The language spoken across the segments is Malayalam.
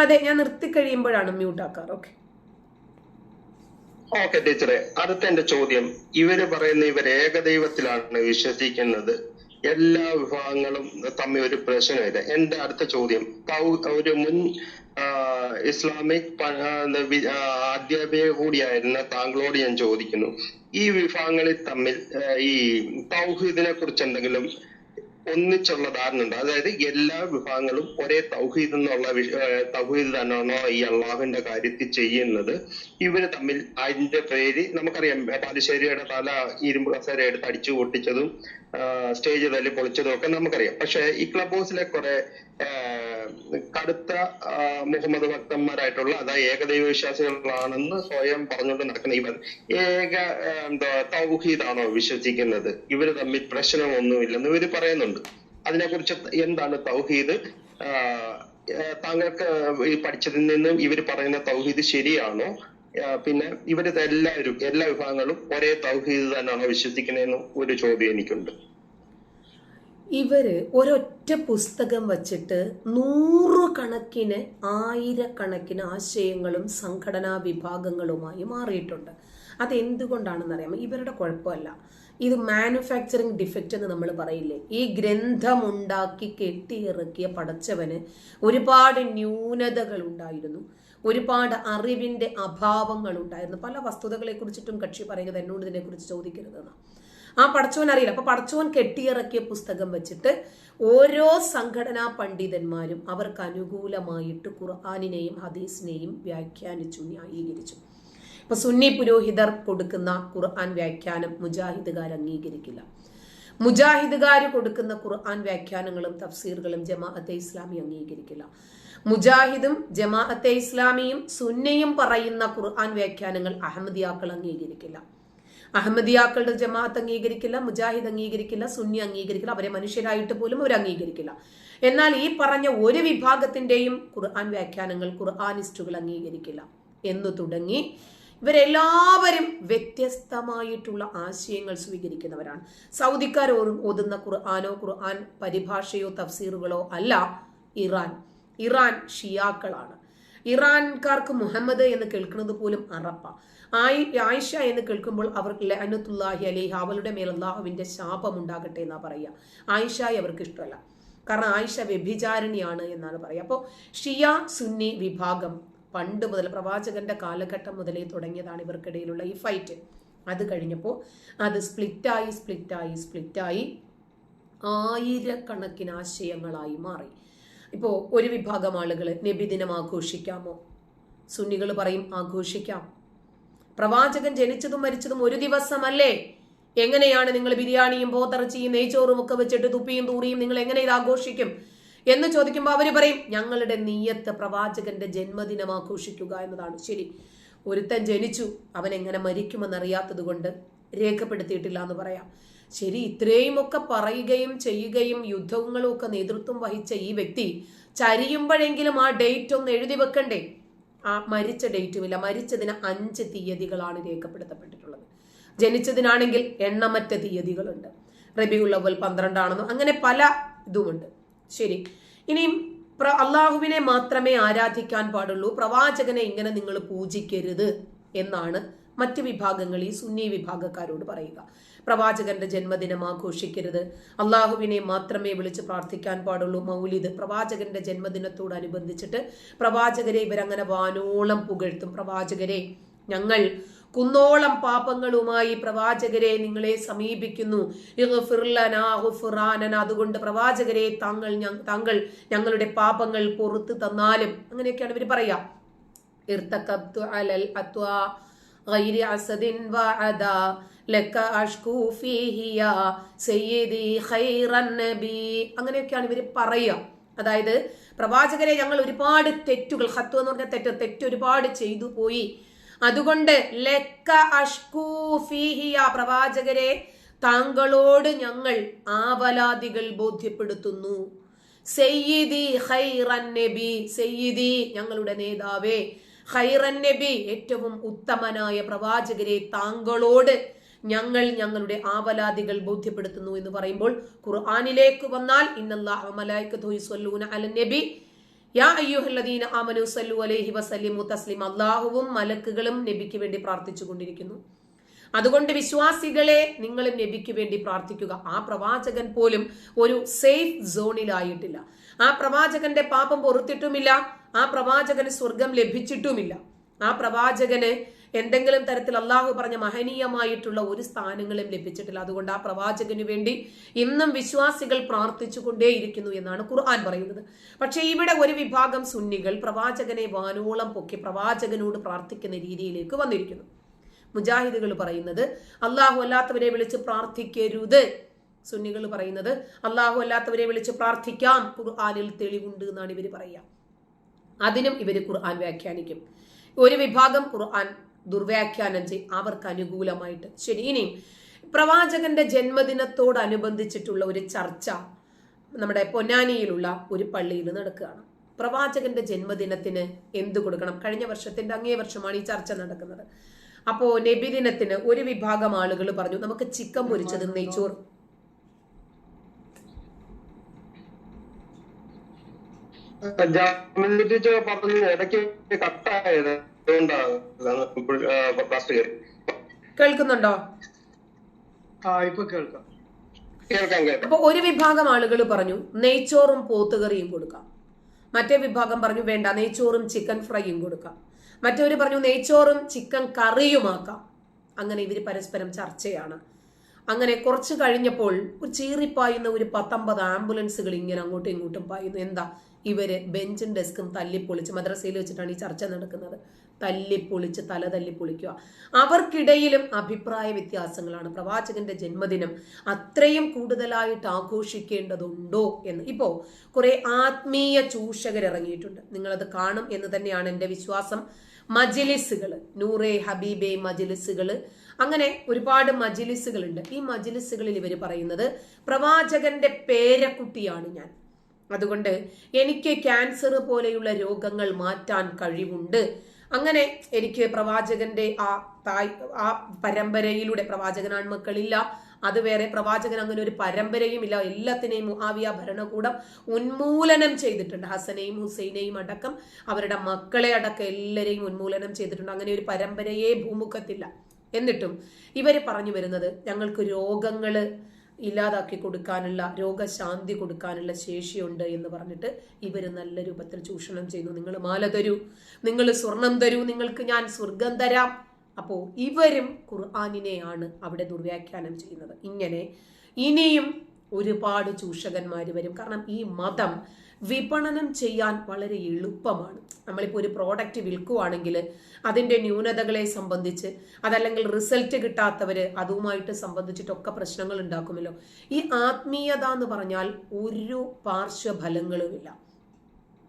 അതെ ഞാൻ നിർത്തി കഴിയുമ്പോഴാണ് മ്യൂട്ട് ആക്കാറ്. ഓക്കെ ഓക്കെ ടീച്ചറെ അടുത്ത എന്റെ ചോദ്യം. ഇവർ പറയുന്ന ഇവർ ഏകദൈവത്തിലാണ് വിശ്വസിക്കുന്നത്. എല്ലാ വിഭാഗങ്ങളും തമ്മിൽ ഒരു പ്രശ്നമില്ല. എന്റെ അടുത്ത ചോദ്യം. ഒരു മുൻ ഇസ്ലാമിക് അധ്യാപിക കൂടിയായിരുന്ന താങ്കളോട് ഞാൻ ചോദിക്കുന്നു. ഈ വിഭാഗങ്ങളിൽ തമ്മിൽ ഈ തൗഹീദിനെ കുറിച്ച് എന്തെങ്കിലും ഒന്നിച്ചുള്ള ധാരണ ഉണ്ട്. അതായത് എല്ലാ വിഭാഗങ്ങളും ഒരേ തൗഹീദ് എന്നുള്ള തൗഹീദ് തന്നെയാണോ ഈ അള്ളാഹുവിന്റെ കാര്യത്തിൽ ചെയ്യുന്നത്? ഇവർ തമ്മിൽ അതിന്റെ പേര് നമുക്കറിയാം. പാലിശ്ശേരിയുടെ തല ഇരുമ്പ് കസേര എടുത്ത് അടിച്ചു പൊട്ടിച്ചതും സ്റ്റേജ് തല്ലി പൊളിച്ചതും ഒക്കെ നമുക്കറിയാം. പക്ഷെ ഈ ക്ലബ് ഹൗസിലെ കുറെ കടുത്ത മുഹമ്മദ് ഭക്തന്മാരായിട്ടുള്ള അതായത് ഏകദൈവ വിശ്വാസികളാണെന്ന് സ്വയം പറഞ്ഞുകൊണ്ട് നടക്കുന്ന ഇവർ ഏക എന്താ തൗഹീദാണോ വിശ്വസിക്കുന്നത്? ഇവർ തമ്മിൽ പ്രശ്നമൊന്നുമില്ലെന്ന് ഇവർ പറയുന്നുണ്ട്. അതിനെക്കുറിച്ച് എന്താണ് തൗഹീദ്? താങ്കൾക്ക് ഈ പഠിച്ചതിൽ നിന്നും ഇവർ പറയുന്ന തൗഹീദ് ശരിയാണോ? പിന്നെ ഇവർ എല്ലാവരും എല്ലാ വിഭാഗങ്ങളും ഒരേ തൗഹീദ് തന്നെയാണോ വിശ്വസിക്കുന്നതെന്നും ഒരു ചോദ്യം എനിക്കുണ്ട്. ഇവർ ഒരൊറ്റ പുസ്തകം വച്ചിട്ട് നൂറുകണക്കിന് ആയിരക്കണക്കിന് ആശയങ്ങളും സംഘടനാ വിഭാഗങ്ങളുമായി മാറിയിട്ടുണ്ട്. അതെന്തുകൊണ്ടാണെന്നറിയാമോ? ഇവരുടെ കുഴപ്പമല്ല. ഇത് മാനുഫാക്ചറിങ് ഡിഫക്റ്റ് എന്ന് നമ്മൾ പറയില്ലേ? ഈ ഗ്രന്ഥമുണ്ടാക്കി കെട്ടിയിറക്കിയ പടച്ചവന് ഒരുപാട് ന്യൂനതകൾ ഉണ്ടായിരുന്നു ഒരുപാട് അറിവിന്റെ അഭാവങ്ങൾ ഉണ്ടായിരുന്നു പല വസ്തുതകളെ കുറിച്ചിട്ടും കക്ഷി പറയുന്നത് എന്നോട് ഇതിനെക്കുറിച്ച് ചോദിക്കരുതെന്നാണ് ആ പടച്ചോൻ അറിയില്ല. അപ്പൊ പടച്ചോൻ കെട്ടിയിറക്കിയ പുസ്തകം വെച്ചിട്ട് ഓരോ സംഘടനാ പണ്ഡിതന്മാരും അവർക്ക് അനുകൂലമായിട്ട് ഖുർആാനിനെയും ഹദീസിനെയും വ്യാഖ്യാനിച്ചു ന്യായീകരിച്ചു. ഇപ്പൊ സുന്നി പുരോഹിതർ കൊടുക്കുന്ന ഖുർആൻ വ്യാഖ്യാനം മുജാഹിദുകാർ അംഗീകരിക്കില്ല. മുജാഹിദുകാർ കൊടുക്കുന്ന ഖുർആൻ വ്യാഖ്യാനങ്ങളും തഫ്സീറുകളും ജമാഅത്തെ ഇസ്ലാമി അംഗീകരിക്കില്ല. മുജാഹിദും ജമാഅത്തെ ഇസ്ലാമിയും സുന്നയും പറയുന്ന ഖുർആൻ വ്യാഖ്യാനങ്ങൾ അഹമ്മദിയാക്കൾ അംഗീകരിക്കില്ല. അഹമ്മദിയാക്കളുടെ ജമാഅത്ത് അംഗീകരിക്കില്ല മുജാഹിദ് അംഗീകരിക്കില്ല സുന്നി അംഗീകരിക്കില്ല അവരെ മനുഷ്യരായിട്ട് പോലും അവർ അംഗീകരിക്കില്ല. എന്നാൽ ഈ പറഞ്ഞ ഒരു വിഭാഗത്തിന്റെയും ഖുർആൻ വ്യാഖ്യാനങ്ങൾ ഖുർആാനിസ്റ്റുകൾ അംഗീകരിക്കില്ല. എന്നു തുടങ്ങി ഇവരെല്ലാവരും വ്യത്യസ്തമായിട്ടുള്ള ആശയങ്ങൾ സ്വീകരിക്കുന്നവരാണ്. സൗദിക്കാർ ഓതുന്ന ഖുർആാനോ ഖുർആൻ പരിഭാഷയോ തഫ്സീറുകളോ അല്ല ഇറാൻ. ഇറാൻ ഷിയാക്കളാണ്. ഇറാൻകാർക്ക് മുഹമ്മദ് എന്ന് കേൾക്കുന്നത് പോലും അറപ്പ. ആയി ആയിഷ എന്ന് കേൾക്കുമ്പോൾ അവർക്ക് ലഹനത്തുല്ലാഹി അലിഹ അവളുടെ മേൽ അള്ളാഹുവിന്റെ ശാപം ഉണ്ടാകട്ടെ എന്നാ പറയുക ആയിഷായി അവർക്ക് ഇഷ്ടമല്ല. കാരണം ആയിഷ വ്യഭിചാരിണിയാണ് എന്നാണ് പറയുക അപ്പോൾ ഷിയ സുന്നി വിഭാഗം പണ്ട് മുതൽ പ്രവാചകന്റെ കാലഘട്ടം മുതലേ തുടങ്ങിയതാണ് ഇവർക്കിടയിലുള്ള ഈ ഫൈറ്റ് അത് കഴിഞ്ഞപ്പോൾ അത് സ്പ്ലിറ്റായി സ്പ്ലിറ്റായി സ്പ്ലിറ്റായി ആയിരക്കണക്കിന് ആശയങ്ങളായി മാറി. ഇപ്പോൾ ഒരു വിഭാഗം ആളുകൾ നബിദിനം ആഘോഷിക്കാമോ? സുന്നികൾ പറയും ആഘോഷിക്കാം. പ്രവാചകൻ ജനിച്ചതും മരിച്ചതും ഒരു ദിവസമല്ലേ? എങ്ങനെയാണ് നിങ്ങൾ ബിരിയാണിയും പോത്തിറച്ചിയും നെയ്ച്ചോറും ഒക്കെ വെച്ചിട്ട് തുപ്പിയും തൂറിയും നിങ്ങൾ എങ്ങനെ ഇത് ആഘോഷിക്കും? എന്ന് ചോദിക്കുമ്പോൾ അവർ പറയും ഞങ്ങളുടെ നീയത്ത് പ്രവാചകന്റെ ജന്മദിനം ആഘോഷിക്കുക എന്നതാണ്. ശരി ഒരുത്തൻ ജനിച്ചു അവൻ എങ്ങനെ മരിക്കുമെന്നറിയാത്തത് കൊണ്ട് രേഖപ്പെടുത്തിയിട്ടില്ല എന്ന് പറയാം. ശരി ഇത്രയും ഒക്കെ പറയുകയും ചെയ്യുകയും യുദ്ധങ്ങളും ഒക്കെ നേതൃത്വം വഹിച്ച ഈ വ്യക്തി ചരിയുമ്പോഴെങ്കിലും ആ ഡേറ്റ് ഒന്ന് എഴുതി വെക്കണ്ടേ? ആ മരിച്ച ഡേറ്റുമില്ല മരിച്ചതിന് അഞ്ച് തീയതികളാണ് രേഖപ്പെടുത്തപ്പെട്ടിട്ടുള്ളത്. ജനിച്ചതിനാണെങ്കിൽ എണ്ണമറ്റ തീയതികളുണ്ട്. റബിയുള്ളവൽ പന്ത്രണ്ടാണെന്നും അങ്ങനെ പല ഇതുമുണ്ട്. ശരി. ഇനിയും അള്ളാഹുവിനെ മാത്രമേ ആരാധിക്കാൻ പാടുള്ളൂ. പ്രവാചകനെ ഇങ്ങനെ നിങ്ങൾ പൂജിക്കരുത് എന്നാണ് മറ്റ് വിഭാഗങ്ങൾ ഈ സുന്നി വിഭാഗക്കാരോട് പറയുക. പ്രവാചകന്റെ ജന്മദിനം ആഘോഷിക്കരുത്. അള്ളാഹുവിനെ മാത്രമേ വിളിച്ച് പ്രാർത്ഥിക്കാൻ പാടുള്ളൂ. മൗലിദ് പ്രവാചകന്റെ ജന്മദിനത്തോടനുബന്ധിച്ചിട്ട് പ്രവാചകരെ ഇവരങ്ങനെ വാനോളം പുകഴ്ത്തും. പ്രവാചകരെ ഞങ്ങൾ കുന്നോളം പാപങ്ങളുമായി പ്രവാചകരെ നിങ്ങളെ സമീപിക്കുന്നു. അതുകൊണ്ട് പ്രവാചകരെ താങ്കൾ താങ്കൾ ഞങ്ങളുടെ പാപങ്ങൾ പൊറത്ത് തന്നാലും അങ്ങനെയൊക്കെയാണ് ഇവർ പറയാ. അലൽ അത്വാ غير عسد وعدا لك أشكو فيه يا سيدي خير النبي അങ്ങനെയൊക്കെയാണ് ഇവർ പറയുക അതായത് പ്രവാചകരെ ഞങ്ങൾ ഒരുപാട് തെറ്റുകൾ ഹത്തു എന്ന് പറഞ്ഞ തെറ്റ് തെറ്റ് ഒരുപാട് ചെയ്തു പോയി അതുകൊണ്ട് ലക്ക അഷ്കൂ ഫീഹിയ പ്രവാചകരെ താങ്കളോട് ഞങ്ങൾ ആവലാദികൾ ബോധ്യപ്പെടുത്തുന്നു സയ്യിദി ഖൈറൻ നബി സയ്യിദി ഞങ്ങളുടെ നേതാവേ ഖൈറൻ നബി ഏറ്റവും ഉത്തമനായ പ്രവാചകരെ താങ്കളോട് ഞങ്ങൾ ഞങ്ങളുടെ ആവലാദികൾ ബോധ്യപ്പെടുത്തുന്നു എന്ന് പറയുമ്പോൾ ഖുർആാനിലേക്ക് വന്നാൽ നബി. യാ അയ്യുഹല്ലദീന അലൈഹി വസല്ലിമു തസ്ലിം അള്ളാഹുവും മലക്കുകളും നബിക്ക് വേണ്ടി പ്രാർത്ഥിച്ചു കൊണ്ടിരിക്കുന്നു. അതുകൊണ്ട് വിശ്വാസികളെ നിങ്ങളും നബിക്ക് വേണ്ടി പ്രാർത്ഥിക്കുക. ആ പ്രവാചകൻ പോലും ഒരു സേഫ് സോണിലായിട്ടില്ല. ആ പ്രവാചകന്റെ പാപം പൊറുത്തിട്ടുമില്ല. ആ പ്രവാചകന് സ്വർഗം ലഭിച്ചിട്ടുമില്ല. ആ പ്രവാചകന് എന്തെങ്കിലും തരത്തിൽ അള്ളാഹു പറഞ്ഞ മഹനീയമായിട്ടുള്ള ഒരു സ്ഥാനങ്ങളും ലഭിച്ചിട്ടില്ല. അതുകൊണ്ട് ആ പ്രവാചകന് വേണ്ടി ഇന്നും വിശ്വാസികൾ പ്രാർത്ഥിച്ചുകൊണ്ടേയിരിക്കുന്നു എന്നാണ് ഖുർആൻ പറയുന്നത്. പക്ഷേ ഇവിടെ ഒരു വിഭാഗം സുന്നികൾ പ്രവാചകനെ വാനോളം പൊക്കി പ്രവാചകനോട് പ്രാർത്ഥിക്കുന്ന രീതിയിലേക്ക് വന്നിരിക്കുന്നു. മുജാഹിദുകൾ പറയുന്നത് അള്ളാഹു അല്ലാത്തവരെ വിളിച്ച് പ്രാർത്ഥിക്കരുത്. സുന്നികൾ പറയുന്നത് അള്ളാഹു അല്ലാത്തവരെ വിളിച്ച് പ്രാർത്ഥിക്കാം. ഖുർആാനിൽ തെളിവുണ്ട് എന്നാണ് ഇവർ പറയുക. അതിനും ഇവർ ഖുർആൻ വ്യാഖ്യാനിക്കും. ഒരു വിഭാഗം ഖുർആൻ ദുർവ്യാഖ്യാനം ചെയ്യും അവർക്ക് അനുകൂലമായിട്ട്. ശരി ഇനിയും പ്രവാചകന്റെ ജന്മദിനത്തോടനുബന്ധിച്ചിട്ടുള്ള ഒരു ചർച്ച നമ്മുടെ പൊന്നാനിയിലുള്ള ഒരു പള്ളിയിൽ നടക്കുകയാണ്. പ്രവാചകന്റെ ജന്മദിനത്തിന് എന്ത് കൊടുക്കണം? കഴിഞ്ഞ വർഷത്തിന്റെ അങ്ങേ വർഷമാണ് ഈ ചർച്ച നടക്കുന്നത്. അപ്പോ നബിദിനത്തിന് ഒരു വിഭാഗം ആളുകൾ പറഞ്ഞു നമുക്ക് ചിക്കൻ പൊരിച്ചത് നെയ്ച്ചോറ്. ജാമ്യ ടീച്ചർ പറഞ്ഞു ഇടയ്ക്ക് കട്ടായത്. കേൾക്കുന്നുണ്ടോ? ആ ഇപ്പൊ കേൾക്കാം. കേൾക്കാം കേൾക്കാം. അപ്പൊ ഒരു വിഭാഗം ആളുകൾ പറഞ്ഞു നെയ്ച്ചോറും പോത്തുകറിയും കൊടുക്കാം. മറ്റേ വിഭാഗം പറഞ്ഞു വേണ്ട നെയ്ച്ചോറും ചിക്കൻ ഫ്രൈയും കൊടുക്കാം. മറ്റവര് പറഞ്ഞു നെയ്ച്ചോറും ചിക്കൻ കറിയുമാക്കാം. അങ്ങനെ ഇവർ പരസ്പരം ചർച്ചയാണ്. അങ്ങനെ കുറച്ച് കഴിഞ്ഞപ്പോൾ ഒരു ചീറിപ്പായുന്ന ഒരു പത്തൊമ്പത് ആംബുലൻസുകൾ ഇങ്ങനെ അങ്ങോട്ടും ഇങ്ങോട്ടും പായുന്നു. എന്താ? ഇവർ ബെഞ്ചും ഡെസ്കും തല്ലിപ്പൊളിച്ച് മദ്രസയിൽ വെച്ചിട്ടാണ് ഈ ചർച്ച നടക്കുന്നത്. തല്ലിപ്പൊളിച്ച് തല തല്ലിപ്പൊളിക്കുക. അവർക്കിടയിലും അഭിപ്രായ വ്യത്യാസങ്ങളാണ്. പ്രവാചകന്റെ ജന്മദിനം അത്രയും കൂടുതലായിട്ട് ആഘോഷിക്കേണ്ടതുണ്ടോ എന്ന്. ഇപ്പോ കുറെ ആത്മീയ ചൂഷകർ ഇറങ്ങിയിട്ടുണ്ട് നിങ്ങളത് കാണും എന്ന് തന്നെയാണ് എന്റെ വിശ്വാസം. മജിലിസുകൾ നൂറെ ഹബീബെ മജിലിസുകൾ അങ്ങനെ ഒരുപാട് മജിലിസുകളുണ്ട്. ഈ മജിലിസുകളിൽ ഇവർ പറയുന്നത് പ്രവാചകന്റെ പേരക്കുട്ടിയാണ് ഞാൻ. അതുകൊണ്ട് എനിക്ക് ക്യാൻസർ പോലെയുള്ള രോഗങ്ങൾ മാറ്റാൻ കഴിവുണ്ട്. അങ്ങനെ എനിക്ക് പ്രവാചകന്റെ ആ തായ് ആ പരമ്പരയിലൂടെ പ്രവാചകനാണ് മക്കളില്ല. അത് വേറെ പ്രവാചകൻ അങ്ങനെ ഒരു പരമ്പരയും ഇല്ല. എല്ലാത്തിനെയും മുഹാവിയ ഭരണകൂടം ഉന്മൂലനം ചെയ്തിട്ടുണ്ട്. ഹസനെയും ഹുസൈനെയും അടക്കം അവരുടെ മക്കളെ അടക്കം എല്ലാവരെയും ഉന്മൂലനം ചെയ്തിട്ടുണ്ട്. അങ്ങനെ ഒരു പരമ്പരയെ ഭൂമുഖത്തില്ല. എന്നിട്ടും ഇവർ പറഞ്ഞു വരുന്നത് ഞങ്ങൾക്ക് രോഗങ്ങൾ ഇല്ലാതാക്കി കൊടുക്കാനുള്ള രോഗശാന്തി കൊടുക്കാനുള്ള ശേഷിയുണ്ട് എന്ന് പറഞ്ഞിട്ട് ഇവർ നല്ല രൂപത്തിൽ ചൂഷണം ചെയ്യുന്നു. നിങ്ങൾ മാല തരൂ നിങ്ങൾ സ്വർണം തരൂ നിങ്ങൾക്ക് ഞാൻ സ്വർഗം തരാം. അപ്പോൾ ഇവരും ഖുർആാനിനെയാണ് അവിടെ ദുർവ്യാഖ്യാനം ചെയ്യുന്നത്. ഇങ്ങനെ ഇനിയും ഒരുപാട് ചൂഷകന്മാർ വരും. കാരണം ഈ മതം വിപണനം ചെയ്യാൻ വളരെ എളുപ്പമാണ്. നമ്മളിപ്പോൾ ഒരു പ്രോഡക്റ്റ് വിൽക്കുവാണെങ്കിൽ അതിന്റെ ന്യൂനതകളെ സംബന്ധിച്ച് അതല്ലെങ്കിൽ റിസൾട്ട് കിട്ടാത്തവർ അതുമായിട്ട് സംബന്ധിച്ചിട്ടൊക്കെ പ്രശ്നങ്ങൾ ഉണ്ടാക്കുമല്ലോ. ഈ ആത്മീയത എന്ന് പറഞ്ഞാൽ ഒരു പാർശ്വഫലങ്ങളുമില്ല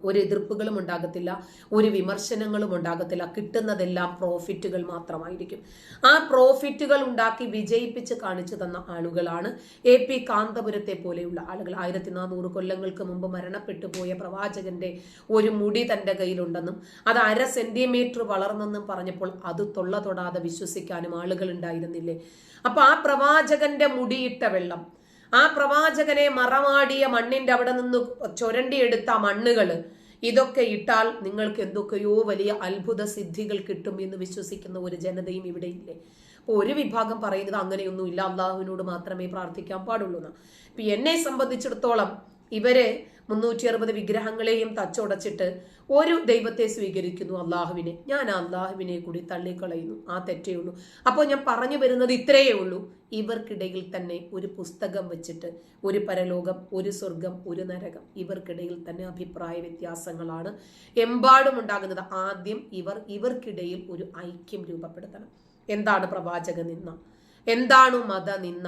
ഒരു എതിർപ്പുകളും ഉണ്ടാകത്തില്ല ഒരു വിമർശനങ്ങളും ഉണ്ടാകത്തില്ല. കിട്ടുന്നതെല്ലാം പ്രോഫിറ്റുകൾ മാത്രമായിരിക്കും. ആ പ്രോഫിറ്റുകൾ ഉണ്ടാക്കി വിജയിപ്പിച്ച് കാണിച്ചു തന്ന ആളുകളാണ് എ പി കാന്തപുരത്തെ പോലെയുള്ള ആളുകൾ. ആയിരത്തി നാനൂറ് കൊല്ലങ്ങൾക്ക് മുമ്പ് മരണപ്പെട്ടു പോയ പ്രവാചകന്റെ ഒരു മുടി തന്റെ കയ്യിലുണ്ടെന്നും അത് അര സെന്റിമീറ്റർ വളർന്നെന്നും പറഞ്ഞപ്പോൾ അത് തൊള്ള തൊടാതെ വിശ്വസിക്കാനും ആളുകൾ ഉണ്ടായിരുന്നില്ലേ? അപ്പൊ ആ പ്രവാചകന്റെ മുടിയിട്ട വെള്ളം ആ പ്രവാചകനെ മറമാടിയ മണ്ണിന്റെ അവിടെ നിന്ന് ചുരണ്ടിയെടുത്ത മണ്ണുകൾ ഇതൊക്കെ ഇട്ടാൽ നിങ്ങൾക്ക് എന്തൊക്കെയോ വലിയ അത്ഭുത സിദ്ധികൾ കിട്ടും എന്ന് വിശ്വസിക്കുന്ന ഒരു ജനതയും ഇവിടെ ഇല്ലേ? അപ്പോൾ ഒരു വിഭാഗം പറയുന്നത് അങ്ങനെയൊന്നും ഇല്ല അള്ളാഹുവിനോട് മാത്രമേ പ്രാർത്ഥിക്കാൻ പാടുള്ളൂ എന്ന്. ഇപ്പൊ എന്നെ സംബന്ധിച്ചിടത്തോളം ഇവർ മുന്നൂറ്റി അറുപത് വിഗ്രഹങ്ങളെയും തച്ചുടച്ചിട്ട് ഒരു ദൈവത്തെ സ്വീകരിക്കുന്നു അള്ളാഹുവിനെ. ഞാൻ അള്ളാഹുവിനെ കൂടി തള്ളിക്കളയുന്നു. ആ തെറ്റേ ഉള്ളൂ. അപ്പോൾ ഞാൻ പറഞ്ഞു വരുന്നത് ഇത്രയേ ഉള്ളൂ. ഇവർക്കിടയിൽ തന്നെ ഒരു പുസ്തകം വെച്ചിട്ട് ഒരു പരലോകം ഒരു സ്വർഗം ഒരു നരകം ഇവർക്കിടയിൽ തന്നെ അഭിപ്രായ വ്യത്യാസങ്ങളാണ് എമ്പാടും ഉണ്ടാകുന്നത്. ആദ്യം ഇവർ ഇവർക്കിടയിൽ ഒരു ഐക്യം രൂപപ്പെടുത്തണം. എന്താണ് പ്രവാചക നിന്ന എന്താണ് മത നിന്ന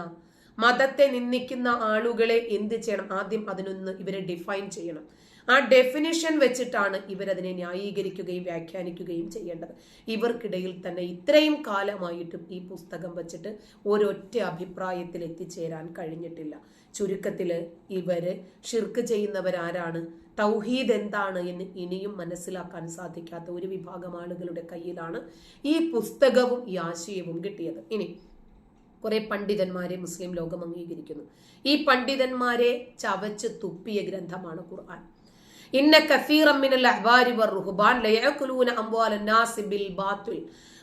മതത്തെ നിന്ദിക്കുന്ന ആളുകളെ എന്ത് ചെയ്യണം? ആദ്യം അതിനൊന്ന് ഇവരെ ഡിഫൈൻ ചെയ്യണം. ആ ഡെഫിനിഷൻ വെച്ചിട്ടാണ് ഇവരതിനെ ന്യായീകരിക്കുകയും വ്യാഖ്യാനിക്കുകയും ചെയ്യേണ്ടത്. ഇവർക്കിടയിൽ തന്നെ ഇത്രയും കാലമായിട്ടും ഈ പുസ്തകം വെച്ചിട്ട് ഒരൊറ്റ അഭിപ്രായത്തിൽ എത്തിച്ചേരാൻ കഴിഞ്ഞിട്ടില്ല. ചുരുക്കത്തിൽ ഇവർ ഷിർക്ക് ചെയ്യുന്നവരാരാണ്? തൗഹീദ് എന്താണ് എന്ന് ഇനിയും മനസ്സിലാക്കാൻ സാധിക്കാത്ത ഒരു വിഭാഗം ആളുകളുടെ കയ്യിലാണ് ഈ പുസ്തകവും ഈ ആശയവും കിട്ടിയത്. ഇനി കുറെ പണ്ഡിതന്മാരെ മുസ്ലിം ലോകം അംഗീകരിക്കുന്നു. ഈ പണ്ഡിതന്മാരെ ചവച്ച് തുപ്പിയ ഗ്രന്ഥമാണ് ഖുർആൻ. ഇന്ന കസീറം മിനൽ അഹ്ബാരി ബിൽ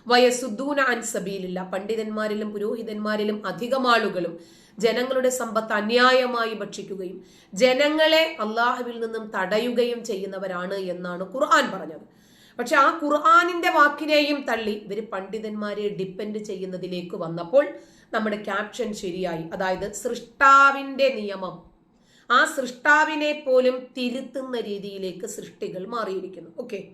വയസുദ്ദൂന അൻ സബീലില്ല പണ്ഡിതന്മാരിലും പുരോഹിതന്മാരിലും അധികം ആളുകളും ജനങ്ങളുടെ സമ്പത്ത് അന്യായമായി ഭക്ഷിക്കുകയും ജനങ്ങളെ അള്ളാഹുവിൽ നിന്നും തടയുകയും ചെയ്യുന്നവരാണ് എന്നാണ് ഖുർആൻ പറഞ്ഞത്. പക്ഷെ ആ ഖുർആാനിന്റെ വാക്കിനെയും തള്ളി ഇവർ പണ്ഡിതന്മാരെ ഡിപ്പെൻഡ് ചെയ്യുന്നതിലേക്ക് വന്നപ്പോൾ നമ്മുടെ ക്യാപ്ഷൻ ശരിയായി. അതായത് സൃഷ്ടാവിന്റെ നിയമം. ആ സൃഷ്ടാവിനെ പോലും തിരുത്തുന്ന രീതിയിലേക്ക് സൃഷ്ടികൾ മാറിയിരിക്കുന്നു. ഓക്കെ